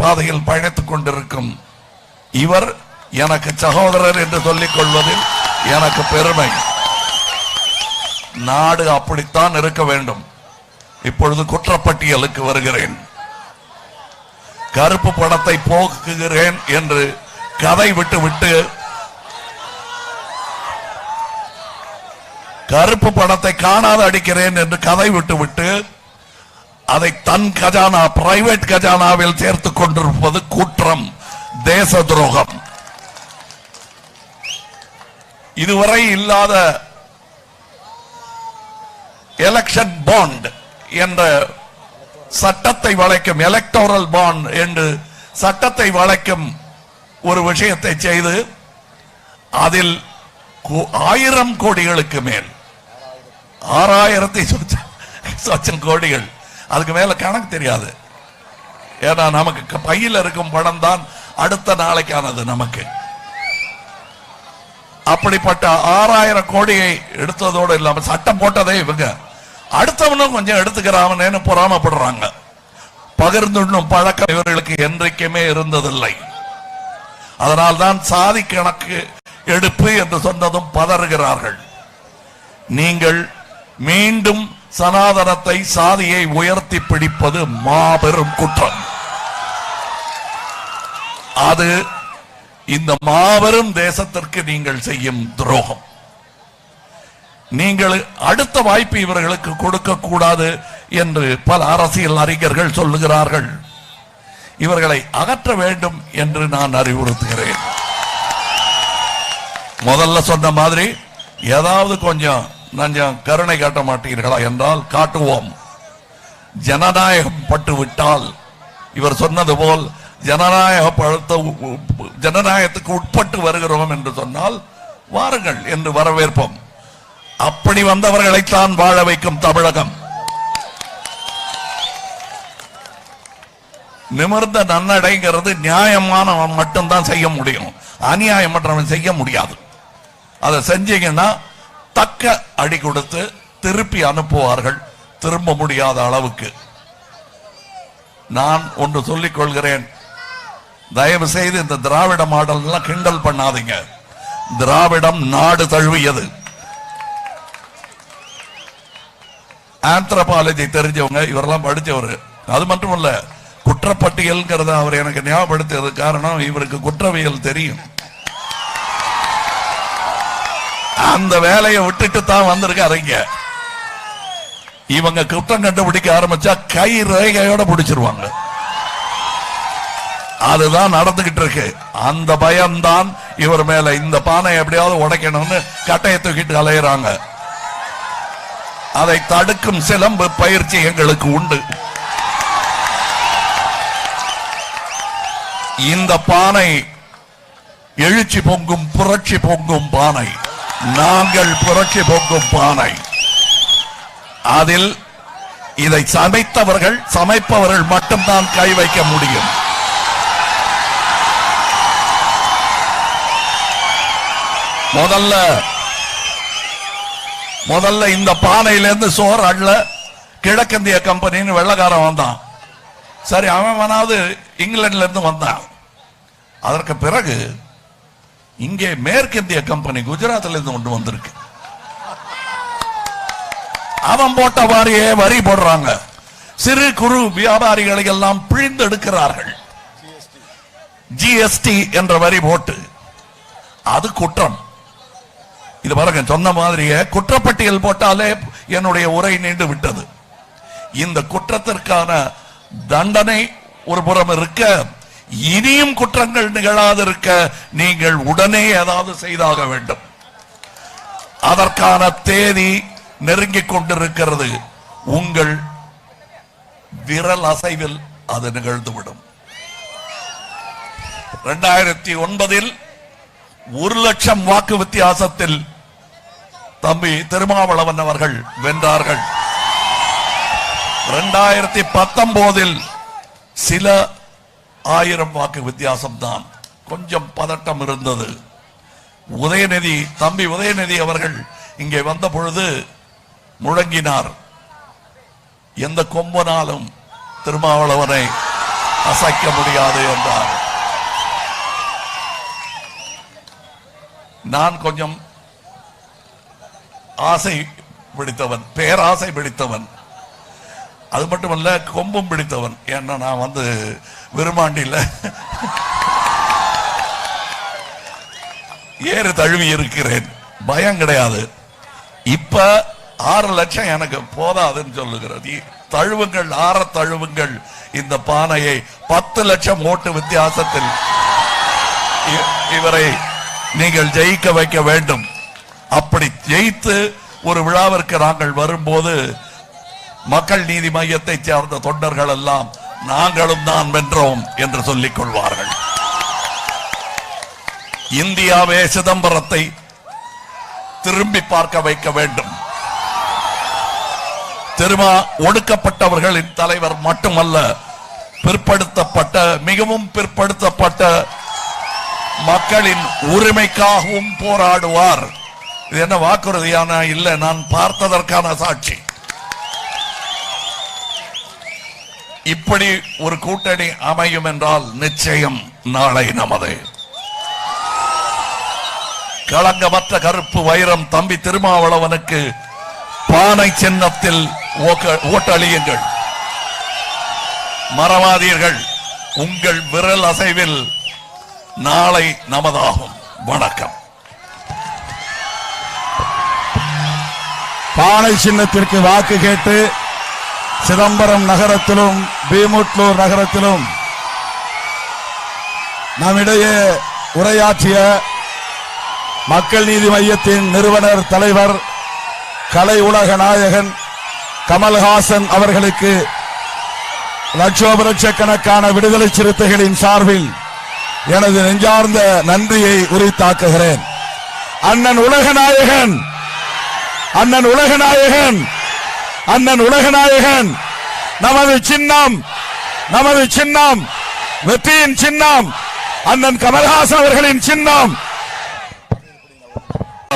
பாதையில் பயணித்துக் கொண்டிருக்கும் இவர் எனக்கு சகோதரர் என்று சொல்லிக் கொள்வதில் எனக்கு பெருமை. நாடு அப்படித்தான் இருக்க வேண்டும். இப்பொழுது குற்றப்பட்டியலுக்கு வருகிறேன். கருப்பு படத்தை போக்குகிறேன் என்று கதை விட்டு விட்டு கருப்பு படத்தை காணாத அடிக்கிறேன் என்று கதை விட்டு விட்டு அதை தன் கஜானா பிரைவேட் கஜானாவில் சேர்த்துக் கொண்டிருப்பது குற்றம் தேச துரோகம். இதுவரை இல்லாத எலெக்ஷன் பாண்ட் என்ற சட்டத்தை வளைக்கும் எலக்டோரல் பாண்ட் என்று சட்டத்தை வளைக்கும் ஒரு விஷயத்தை செய்து அதில் ஆயிரம் கோடிகளுக்கு மேல் ஆறாயிரத்தி சொச்சம் கோடிகள். அதுக்கு மேல கணக்கு தெரியாது. ஏன்னா நமக்கு பையில் இருக்கும் பணம் தான் அடுத்த நாளைக்கானது நமக்கு. அப்படிப்பட்ட ஆறாயிரம் கோடியை எடுத்ததோடு இல்லாம சட்டம் போட்டதே இவங்க. அடுத்தவனும் கொஞ்சம் எடுத்துக்கிறாமனேன்னு பொறாமப்படுறாங்க. பகிர்ந்துண்ணும் பழக்கம் இவர்களுக்கு என்றைக்குமே இருந்ததில்லை. அதனால்தான் சாதி கணக்கு எடுப்பு என்று சொன்னதும் பதறுகிறார்கள். நீங்கள் மீண்டும் சனாதனத்தை சாதியை உயர்த்தி பிடிப்பது மாபெரும் குற்றம். அது இந்த மாபெரும் தேசத்திற்கு நீங்கள் செய்யும் துரோகம். நீங்கள் அடுத்த வாய்ப்பு இவர்களுக்கு கொடுக்க கூடாது என்று பல அரசியல் அறிஞர்கள் சொல்லுகிறார்கள். இவர்களை அகற்ற வேண்டும் என்று நான் அறிவுறுத்துகிறேன். முதல்ல சொன்ன மாதிரி ஏதாவது கொஞ்சம் நான் கருணை காட்ட மாட்டீர்களா என்றால் காட்டுவோம். ஜனநாயகம் பட்டு விட்டால் இவர் சொன்னது போல் ஜனநாயக பழுத்த ஜனநாயகத்துக்கு உட்பட்டு வருகிறோம் என்று சொன்னால் வாருங்கள் என்று வரவேற்போம். அப்படி வந்தவர்களைத்தான் வாழ வைக்கும் தமிழகம். நிமிர்ந்த நன்னடைங்கிறது நியாயமானவன் மட்டும்தான் செய்ய முடியும். அநியாயம் மற்றவன் செய்ய முடியாது. அதை செஞ்சீங்கன்னா தக்க அடி கொடுத்து திருப்பி அனுப்புவார்கள் திரும்ப முடியாத அளவுக்கு. நான் ஒன்று சொல்லிக் கொள்கிறேன் தயவு செய்து இந்த திராவிட மாடல் எல்லாம் கிண்டல் பண்ணாதீங்க. திராவிடம் நாடு தழுவியது. ஆந்த்ரபாலஜி தெரிஞ்சவங்க இவரெல்லாம் படித்தவர். அது மட்டும் இல்ல குற்றப்பட்டியல்ங்கிறத அவர் எனக்கு ஞாபகப்படுத்தியது காரணம் இவருக்கு குற்றவியல் தெரியும். அந்த வேலையை விட்டுட்டு தான் வந்திருக்காருங்க இவங்க குற்றம் கண்டுபிடிக்க ஆரம்பிச்சா கை ரேகையோட பிடிச்சிருவாங்க. அதுதான் நடந்துகிட்டு இருக்கு. அந்த பயம்தான் இவர் மேல. இந்த பானை எப்படியாவது உடைக்கணும்னு கட்டையை தூக்கிட்டு அலையிறாங்க. அதை தடுக்கும் சிலம்பு பயிற்சி எங்களுக்கு உண்டு. இந்த பானை எழுச்சி பொங்கும் புரட்சி பொங்கும் பானை. நாங்கள் புரட்சி போக்கும் பானை. அதில் இதை சமைத்தவர்கள் சமைப்பவர்கள் மட்டும்தான் கை வைக்க முடியும். முதல்ல முதல்ல இந்த பானையிலிருந்து சோறு அள்ள கிழக்கிந்திய கம்பெனின்னு வெள்ளக்காரன் வந்தான். சரி அவன் வேணாவது இங்கிலாந்துல இருந்து வந்தான். அதற்கு பிறகு இங்கே மேற்கிந்திய கம்பெனி குஜராத்ல இருந்து கொண்டு வந்திருக்கு. அவன் போட்ட வாரியே வரி போடுறாங்க. சிறு குறு வியாபாரிகளை எல்லாம் பிழிந்தெடுக்கிறார்கள் ஜிஎஸ்டி என்ற வரி போட்டு. அது குற்றம். இது பாருங்க சொன்ன மாதிரியே குற்றப்பட்டியல் போட்டாலே என்னுடைய உரை நீண்டு விட்டது. இந்த குற்றத்திற்கான தண்டனை ஒரு புறம் இருக்க இனியும் குற்றங்கள் நிகழாதிருக்க நீங்கள் உடனே ஏதாவது செய்தாக வேண்டும். அதற்கான தேதி நெருங்கிக் கொண்டிருக்கிறது. உங்கள் விரல் அசைவில் அது நிகழ்ந்துவிடும். இரண்டாயிரத்தி ஒன்பதில் ஒரு லட்சம் வாக்கு வித்தியாசத்தில் தம்பி திருமாவளவன் அவர்கள் வென்றார்கள். இரண்டாயிரத்தி பத்தொன்பதில் சில ஆயிரம் வாக்கு வித்தியாசம் தான் கொஞ்சம் பதட்டம் இருந்தது. உதயநிதி தம்பி உதயநிதி அவர்கள் இங்கே வந்த பொழுது முழங்கினார். எந்த கொம்பனாலும் திருமாவளவனை அசைக்க முடியாது என்றார். நான் கொஞ்சம் ஆசை பிடித்தவன் பேராசை பிடித்தவன். அது மட்டுமல்ல கொம்பும் பிடித்தவன். ஏன்னா நான் வந்து விருமாண்டியில் ஏறு தழுவி இருக்கிறேன். பயம் கிடையாது. இப்ப ஆறு லட்சம் எனக்கு போதாதுன்னு சொல்லுகிறது. தழுவுங்கள் ஆற தழுவுங்கள். இந்த பானையை பத்து லட்சம் ஓட்டு வித்தியாசத்தில் இவரை நீங்கள் ஜெயிக்க வைக்க வேண்டும். அப்படி ஜெயித்து ஒரு விழாவிற்கு நாங்கள் வரும்போது மக்கள் நீதி மையத்தை சேர்ந்த தொண்டர்கள் எல்லாம் நாங்களும் தான் வென்றோம் என்று சொல்லிக் கொள்வார்கள். இந்தியாவே சிதம்பரத்தை திரும்பி பார்க்க வைக்க வேண்டும். திருமா ஒடுக்கப்பட்டவர்களின் தலைவர் மட்டுமல்ல பிற்படுத்தப்பட்ட மிகவும் பிற்படுத்தப்பட்ட மக்களின் உரிமைக்காகவும் போராடுவார். இது என்ன வாக்குறுதியான? இல்லை நான் பார்த்ததற்கான சாட்சி. இப்படி ஒரு கூட்டணி அமையும் என்றால் நிச்சயம் நாளை நமது. களங்கமற்ற கருப்பு வைரம் தம்பி திருமாவளவனுக்கு பானை சின்னத்தில் ஓட்டழியுங்கள் மறவாதீர்கள் உங்கள் விரல் அசைவில் நாளை நமதாகும். வணக்கம். பானை சின்னத்திற்கு வாக்கு கேட்டு சிதம்பரம் நகரத்திலும் பீமுட்லூர் நகரத்திலும் நம்மிடையே உரையாற்றிய மக்கள் நீதி மையத்தின் நிறுவனர் தலைவர் கலை உலக நாயகன் கமல்ஹாசன் அவர்களுக்கு லட்சோப லட்சக்கணக்கான விடுதலை சிறுத்தைகளின் சார்பில் எனது நெஞ்சார்ந்த நன்றியை உரித்தாக்குகிறேன். அண்ணன் உலக நாயகன்! அண்ணன் உலக நாயகன்! அண்ணன் உலகநாயகன். நமது சின்னம் நமது சின்னம் வெற்றியின் சின்னம் அண்ணன் கமல்ஹாசன் அவர்களின் சின்னம்.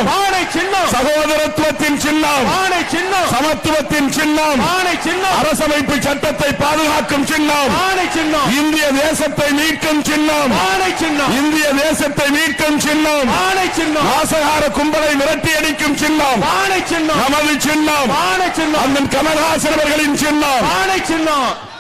பானை சின்னம். சகோதரத்துவத்தின் சின்னம். பானை சின்னம். சமத்துவத்தின் சின்னம். பானை சின்னம். அரசமைப்பு சட்டத்தை பாதுகாக்கும் சின்னம். பானை சின்னம். இந்திய தேசத்தை மீட்கும் சின்னம். பானை சின்னம். இந்திய தேசத்தை மீட்கும் சின்னம். பானை சின்னம். நாசகார கும்பலை விரட்டி அடிக்கும் சின்னம். பானை சின்னம். நமது சின்னம். பானை சின்னம். அண்ணன் கமல்ஹாசன் அவர்களின் சின்னம். பானை சின்னம்.